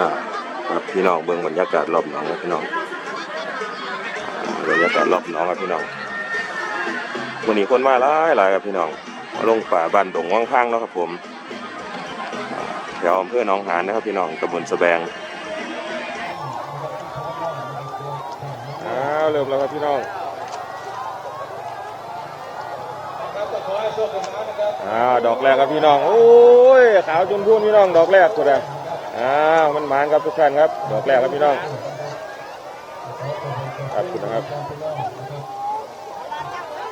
อ่าครับพี่น้องเบิ่งบรรยากาศรอบหนองครับพี่น้องบรรยากาศรอบหนองครับพี่น้องวันนี้คนมาหลายหลายครับพี่น้องมาลงป่าบ้านดงว่างข้างเนาะครับผมแถวอำเภอหนองหานนะครับพี่น้องตำบลสะแบงอ้าวเริ่มแล้วครับพี่น้องอ้าวดอกแรกครับพี่น้อง โอ้ยขาวจนพูนพี่น้องดอกแรกกูได้ อ้าวมันหมานครับทุกท่านครับดอกแรกครับพี่น้องครับคุณนะครับ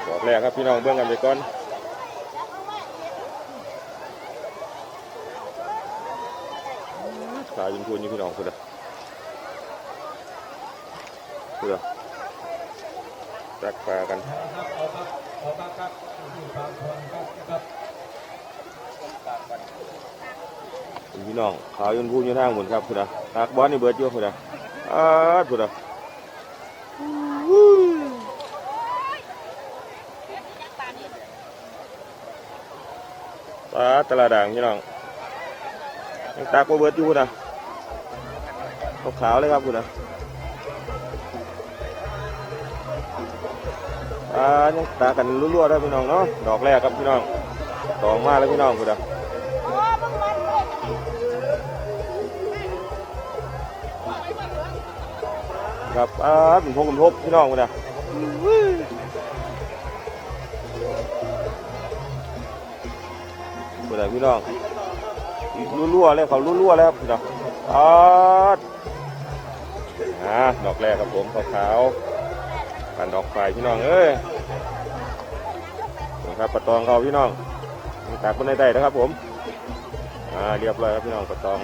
ดอกแรกครับพี่น้องเบื้องกันไปก่อนสายยินพูนอยู่พี่น้องคุณอะคุณอะแตกปลากัน พี่น้องขาวยินพูนอยู่ทางหมุนครับคุณอะหากบอลนี่เบิดอยู่คุณอะอ้าดคุณอะปลาตลาดด่างพี่น้องยังตากโบเบิร์ดอยู่พุ่นนะขาวๆเลยครับคุณนะปลายังตากกันรั่วๆได้พี่น้องเนาะดอกแรกครับพี่น้องดอกมาแล้วพี่น้องคุณนะ ครับปลาเป็นพงเป็นพบพี่น้องคุณนะเปิดพี่น้องรั่วๆเลยเขารั่วๆแล้วพี่น้องอ๋ออ่าดอกแรกครับผมขาวๆผ่านดอกไฟพี่น้องเอ้ยนะครับปะตองเขาพี่น้องตักบนได้ๆนะครับผมอ่าเรียบร้อยครับพี่น้องปะตอง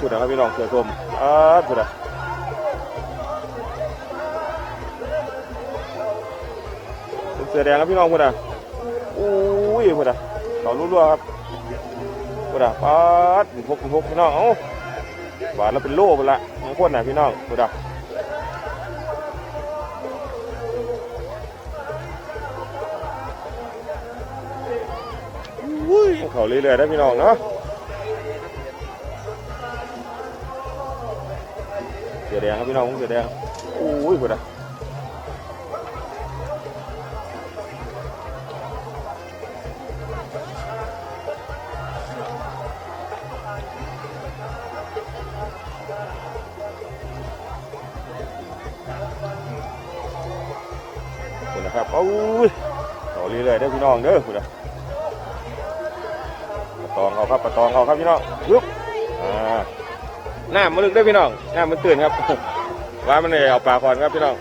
พูดนะครับพี่น้องเสือชมอ่าพูดนะเสือแดงครับพี่น้องพุ่นะอุ้ยพุ่นอะเขารั่วๆครับพุ่นะปาดหนึ่งพกหนึ่งพกพี่น้องเอ้าหวานแล้วเป็นโล่ไปละทั้งคนนะพี่น้องพุ่นะอุ้ยเขาเรื่อยๆได้พี่น้องเนาะ สือแดงครับพี่น้องเสือแดงอุ้ยพุ่นอะคุณนะครับโอ้ยต่อเรื่อยๆได้อพี่น้องเด้อคุณนะปะตองเขาครับปะตองเขาครับพี่น้องยุบ หน้ามันลึกได้พี่น้องหน้ามันตื่นครับ ว่ามันเลยเอาปลาคอนครับพี่น้อง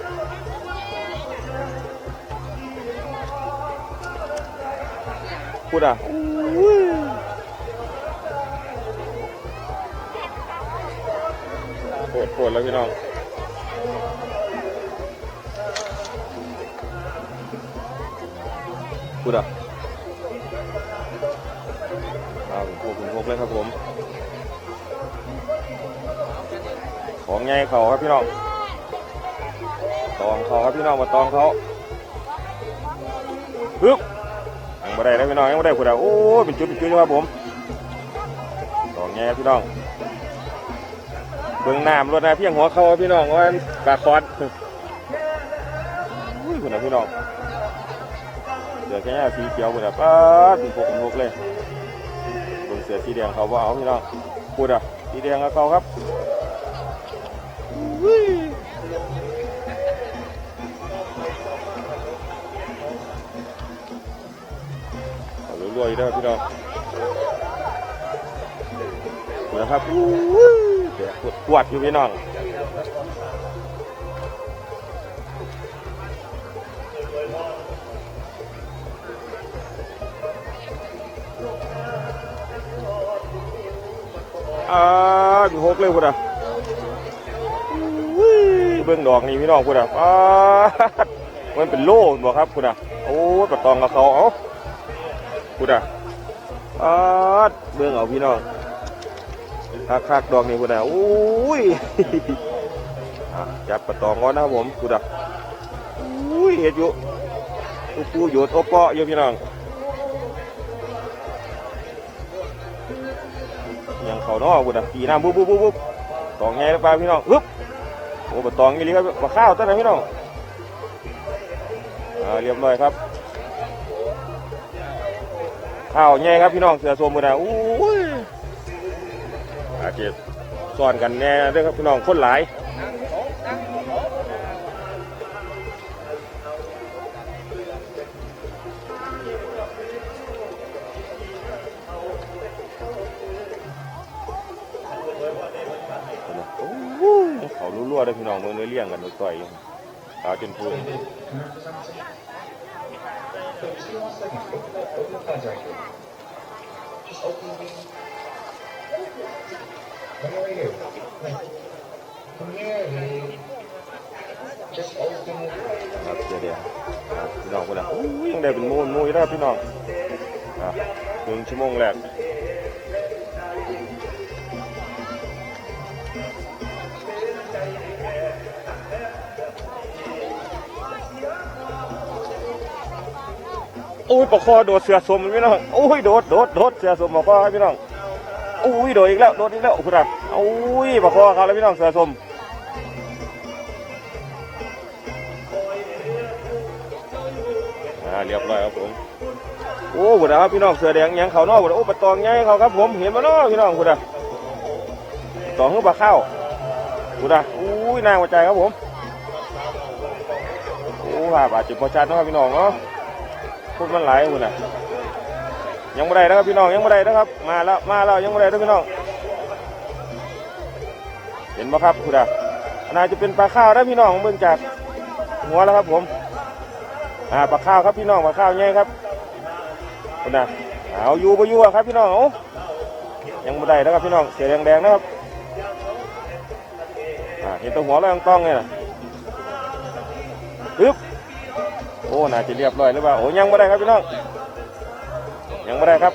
พูดอะโคตรโคตรแล้วพี่น้องพูดอะเอาพวกคุณพวกเลยครับผม ของไงเขาครับพี่น้องตองเขาครับพี่น้องมาตองเขาปึ๊บยังไม่ได้นะพี่น้องยังไม่ได้พูดอะโอ้ยเป็นจุดเป็นจุดอยู่ครับผมตองไงครับพี่น้องเบื้องน้ำรถนะเพียงหัวเขาพี่น้องว่าปลาคอดอุ้ยคุณนะพี่น้องเสือแค่นี้สีเขียวหมดอะป้าดเป็นพวกเป็นพวกเลยบนเสือสีแดงเขาว่าเอาพี่น้องพูดอะสีแดงกับเขาครับ รวยๆเด้อพี่น้องนะครับเดี๋ยวปวดอยู่พี่น้องอ่าหกเลยพุ่นอะ เบื้องดอกนี่พี่น้องพุ่นอะอ่ามันเป็นโล่บอกครับพุ่นอะโอ้ยปะตองกับเขาเอ้าพุ่นอะอ่าเบื้องเอาพี่น้องคักคักดอกนี่พุ่นอะอุ้ยจับปะตองก่อนนะผมพุ่นอะอุ้ยเห็ดอยู่ตุ๊กูหยุดโอปเปาะอยู่พี่น้องยังเขานอกกูนะตีน้ำบุ๊บบุ๊บบุ๊บตองไงหรือเปล่าพี่น้องฮึบ โอ้ปะตองนี่เลยครับปลาข้าวตั้งแต่พี่น้องอ่าเรียบร้อยครับ ข้าวไงครับพี่น้องเสือโซมือนะอู้ยอาเจ็บซ้อนกันแน่เด้วยครับพี่น้องคนหลาย รั่วๆได้อพี่น้องเมือเนื้อเลี้ยงกันต่อยอยู่ขาวจนพูนครับเดี๋ยวเดี๋ยวครับพี่น้องคนละยังได้เป็นโมูลมูยแล้พี่น้องอะหนึ่งชั่วโมงแรก อุ้ยปลาคอโดดเสือสมพี่น้องโอ้ยโดดโดดโดดเสือสมปลาคอพี่น้องโอ้ยโดดอีกแล้วโดดอีกแล้วคุณครับโอ้ยปลาคอครับแล้วพี่น้องเสือสมอ่าเรียบร้อยครับผมโอ้บุดาครับพี่น้องเสือแดงยังเขานอกบุดาโอ้ปลาตองใหญ่เขาครับผมเห็นมาเนาะพี่น้องบุดาตองขึ้นปลาข้าวบุดาอุ้ยนางหัวใจครับผมโอ้ว่าบาดเจ็บพอชัดเนาะพี่น้องเนาะ พูดมันหลายบุดายังไม่ได้นะครับพี่น้องยังไม่ได้นะครับ มาแล้วมาแล้วยังไม่ได้นะพี่น้อง เห็นไหมครับบุดาน่าจะเป็นปลาข้าวนะพี่น้องเบิ่งจากหัวแล้วครับ ผมอ่าปลาข้าวครับพี่น้องปลาข้าวใหญ่ครับคุณนะเอาอยู่บ่อยู่ะครับพี่น้องยังไม่ได้นะครับพี่น้องเสียแดงๆนะครับอ่าเห็นตัวหัวแล้วยังต้องไงนะปึ๊บ โอ้ น่าจะเรียบร้อยหรือเปล่า โอ้ยังไม่ได้ครับพี่น้อง ยังไม่ได้ครับ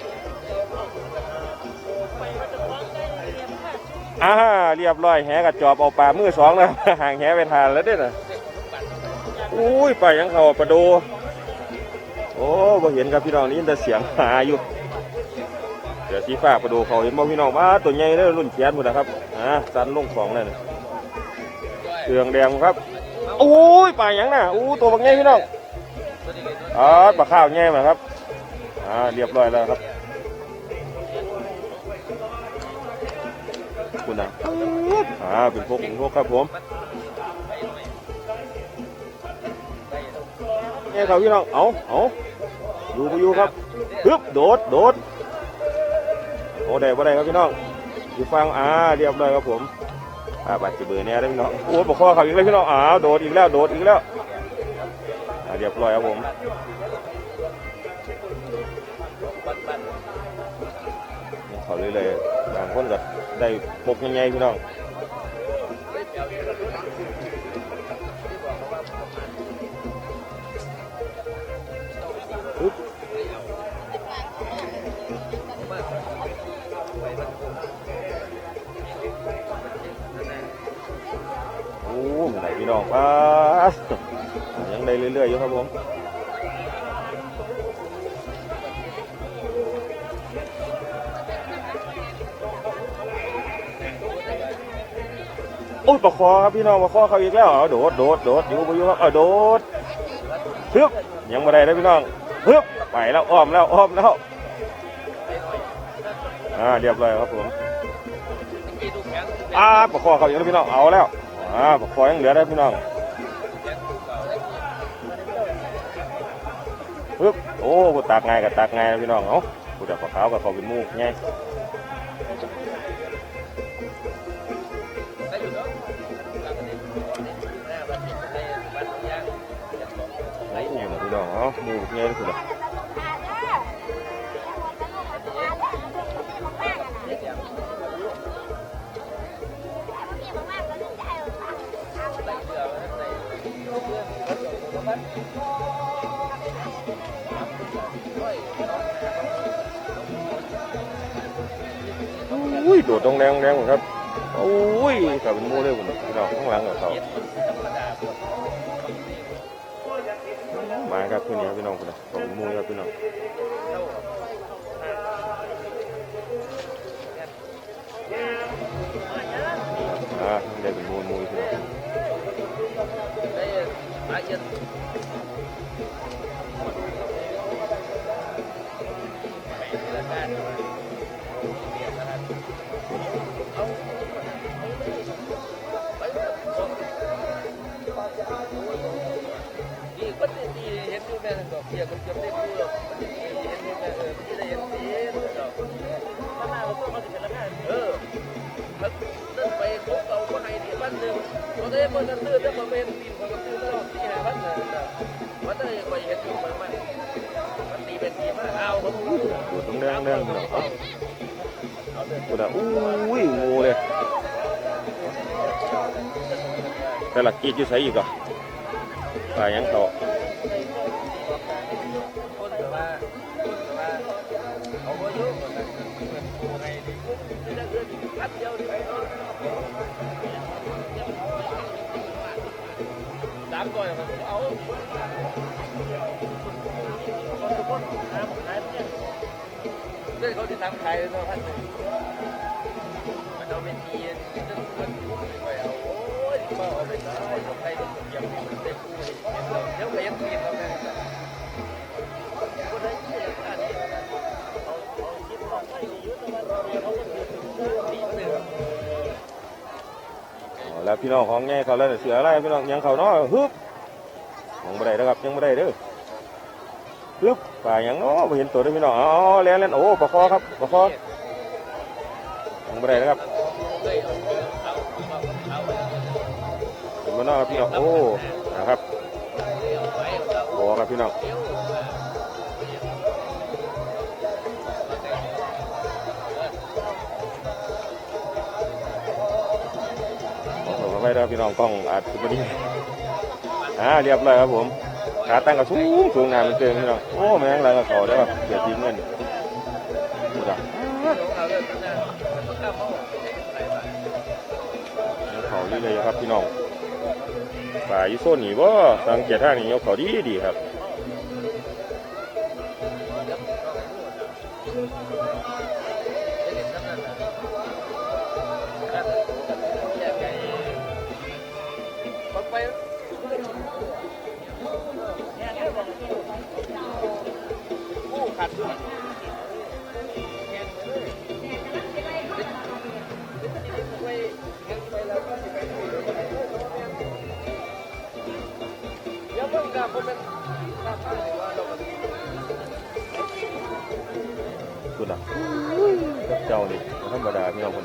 อ่าเรียบร้อยแหกับจอบเอาปลามือสองแล้วห่างแหไปทานแล้วเด้อน่ะอุ้ยไปยังเขาประโดโอ้บ่เห็นครับพี่น้องนี่แต่เสียงหาอยู่เดี๋ยวสีฟ้าประโดเขาเห็นบ่พี่น้องว่าตัวใหญ่เลยรุ่นเขียนหมดนะครับอ่าสันลงสองเลยนะเสืองแดงครับโอ้ยไปยังน่ะอู้ตัวบางใหญ่พี่น้อง อ๋อปลาข้าวใหญ่มาครับอ่าเรียบร้อยแล้วครับคุณนะอ่าเป็นพวกเป็นพวกครับผมเนี่ยครับพี่น้องเอาเอาอยู่ไปอยู่ครับฮึบโดดโดดโอ้ได้บ่ได้ครับพี่น้องอยู่ฟังอ่าเรียบร้อยครับผมอ่าบาดเจ็บเบอร์เนี่ยได้พี่น้องโอ้ปกคอเขาอีกแล้วพี่น้องอ้าวโดดอีกแล้วโดดอีกแล้ว เรียบร้อยครับผมเขาเลยเลยๆบางคนก็ได้ปกใหญ่ๆพี่น้องโอ้ไม่ไหนพี่น้องป้า เรื่อยๆอยู่ครับผมโอ้ยปลาคอครับพี่น้องปลาคอเขาอีกแล้วเอาโดดโดดโดดอยู่ไปอยู่ครับเอาโดดฮึบยังไม่ได้เลยพี่น้องฮึบไปแล้วอ้อมแล้วอ้อมแล้วอ่าเรียบร้อยครับผมอ่าปลาคอเขาอย่างนี้พี่น้องเอาแล้วอ่าปลาคอยังเหลือได้พี่น้อง ปึ๊บโอ้กูตักไงายกับตักไงายนะพี่น้องเอ้ากูจะปลาขาวกับเขาเป็นหมูไงโอ้ยนะพี่น้องเอ้าหมูไงเลยคุณล่ะ อุ้ยโดดตรงแรงแรงครับโอ้ยกลับเป็นโม่เร็วเลยเราข้างหลังกับเขามาครับพี่น้องพี่น้องคนละขอบคุณมูครับพี่น้องอ่าได้เป็นมูมูพี่น้อง ดูตรงแดงแดงพี่น้องกูด่าอุ้ยงูเลยแต่ละกีดอยู่ใส่อีกอะปลายังต่อคนแต่ว่าว่าเอาไปยุ่งกันไงดีนี่นั่นคือพัดเดียวดีไปเนาะสามก่อนเอา เรื่องเขาที่ทำขายเนาะพันหนึ่งมันเอาเป็นเทีนจะมันไปเอาโอ้ยมาเอาไปตายเอาไปต้องเก็บมันได้คู่เดี๋ยวไปยังกินเราเนี่ยเอาแล้วพี่น้องของแง่เขาแล้วเสืออะไรพี่น้องยังเขาเนาะฮึบยังไม่ได้นะครับยังไม่ได้เด้อฮึบ ปลายังเนาะไม่เห็นตัวเด้พี่น้องอ๋อเล่นเล่นโอ้ปลาคอครับปลาคอยังไม่ได้นะครับเห็นมเนาะครับพี่น้องโอ้นะครับโอ้ครับพี่น้องขอไปแล้วพี่น้องกล้องอาจจะไม่ดีอ่าเรียบร้อยครับผม ขาตั้งก็สูงสูงงานมันเกินพี่น้องโอ้แม่งอะไรกับเขาได้แบบเสียทีเงินดูดักเขาดีเลยครับพี่น้องป่าอยูโซนนี่ว่าสังเกตท่างนี้ยกเขาดีดีครับ เดี๋ยวเพิ่งกลับผมเป็นกลับไปว่าเราก็ดูดักกับเจ้านี่ธรรมดาพี่น้อาคน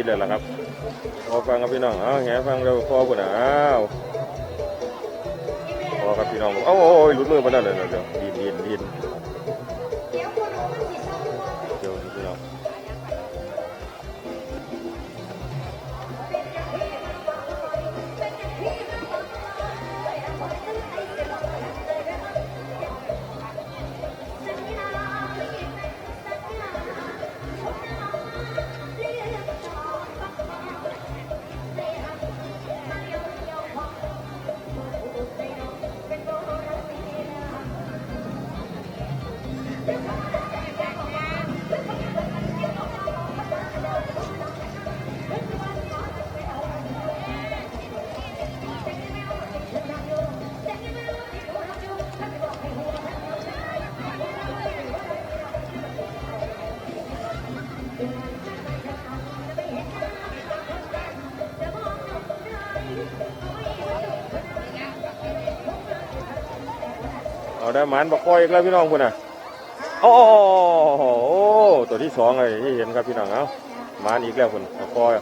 กับมีดเลยล่ะครับพอฟังครับพี่น้องเอาแง่ฟังเราพอปุ่นอ้าวพอครับพี่น้องโอ้ยหลุดมือมาได้เลยเดี๋ยวดินดินดิน ได้หมันบักคอยอีกแล้วพี่น้องคุณน่ะโอ้โหตัวที่สองเลยที่เห็นครับพี่น้องเอ้าหมันอีกแล้วคุณบักคอย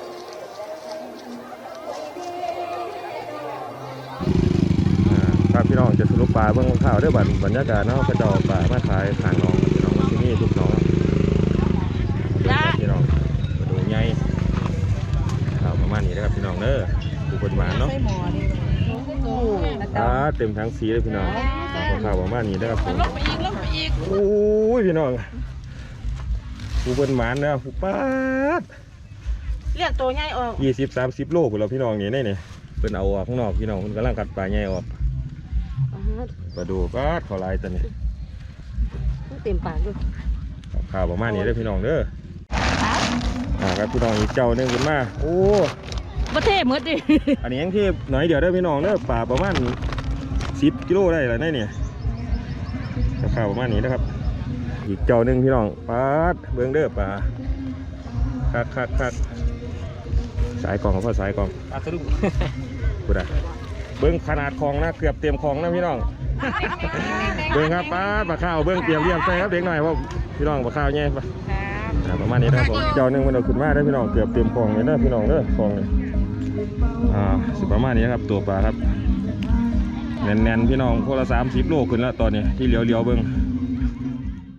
อ่าครับพี่น้องจะสรุปปลาเบื้องข้าวเด้วยบัดบรรยากาศเนาะกระจอกปลามาขายขางหน้องพี่น้องที่นี่ทุกหน้องจ้าพี่น้องมาดูไงข่าวประมาณนี้นะครับพี่น้องเด้อผู้คนหวานเนาะ ใส่หมอดิ อ่า เต็มทั้งสีเลยพี่น้องข่าวประมาณนี้นะครับผมลงไปอีกลงไปอีกโอ้ยพี่น้องผู้คนหวานนะผู้ป้าดเลี้ยงตัวใหญ่ออกยี่สิบสามสิบโลคุณเราพี่น้องนี่นี่นี่เป็นเอาออกข้างนอกพี่น้องคุณกำลังกัดปลาใหญ่ออกมาดูป้าดขอลายตัวนี้เต็มปากด้วยข่าวประมาณนี้เด้อพี่น้องเด้ออ่าครับพี่น้องอีกเจ้าหนึงขึ้นมาโอ้ประเทศมืดดิ อันนี้ยังเทียบหน่อยเดียวได้อพี่น้องเด้อป่าประมาณ สิบกิโลได้แล้วเนี่ยกับข้าวประมาณนี้นะครับ อีกเจ้าหนึ่งพี่น้องปาดเบิ้งเด้อป่าคักคักคักสายกล่องพ่อสายกล่องอาสรุปกูได้เบิ้งขนาดของนะเกือบเตรียมของนะพี่น้องเบิ้งครับป้าดปลาข้าวเบิ้งเตรียมเรียมใส่ครับเด็กหน่อยเพราะพี่น้องปลาข้าวเนี่ยครับอ่าประมาณนี้นะครับผมเจ้าหนึ่งมันเอาขึ้นมาได้อพี่น้องเกือบเตรียมของเลยนะพี่น้องเด้อของเลยอ่าสิประมาณนี้นะครับตัวปลาครับ แน่นๆพี่น้องพวกละสามสิบโลขึ้นแล้วตอนนี้ที่เหลียวๆเบิ้ง